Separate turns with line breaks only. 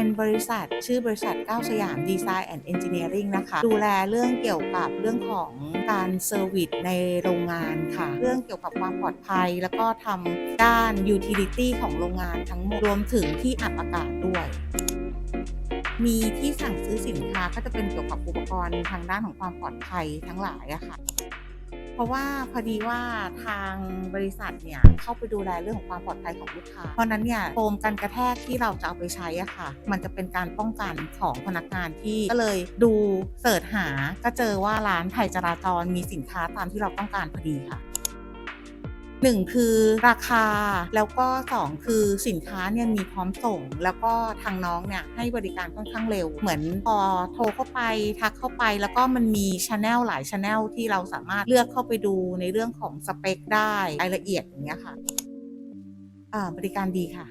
เป็นบริษัทชื่อบริษัทก้าวสยามดีไซน์แอนด์เอนจิเนียริงนะคะ ดูแลเรื่องเกี่ยวกับเรื่องของการเซอร์วิสในโรงงานค่ะ เรื่องเกี่ยวกับความปลอดภัย แล้วก็ทำด้านยูทิลิตี้ของโรงงานทั้งหมดรวมถึงที่อับอากาศด้วยมีที่สั่งซื้อสินค้าก็จะเป็นเกี่ยวกับอุปกรณ์ทางด้านของความปลอดภัยทั้งหลายอะค่ะ ราะว่าพอดีว่าทางบริษัทเนี่ยเข้าไปดูแลเรื่องของความปลอดภัยของลูกค้า เพราะนั้นเนี่ยโฟมกันกระแทกที่เราจะเอาไปใช้อะค่ะ มันจะเป็นการป้องกันของพนักงานที่ก็เลยดูเสิร์ชหาก็เจอว่าร้านไทยจราจรมีสินค้าตามที่เราต้องการพอดีค่ะ หนึ่งคือราคาแล้วก็สองคือสินค้าเนี่ยมีพร้อมส่ง แล้วก็ทางน้องเนี่ยให้บริการค่อนข้างเร็ว เหมือนพอโทรเข้าไปทักเข้าไป แล้วก็มันมีชแนลหลายชแนลที่เราสามารถเลือกเข้าไปดูในเรื่องของสเปคได้รายละเอียดอย่างเงี้ยค่ะบริการดีค่ะ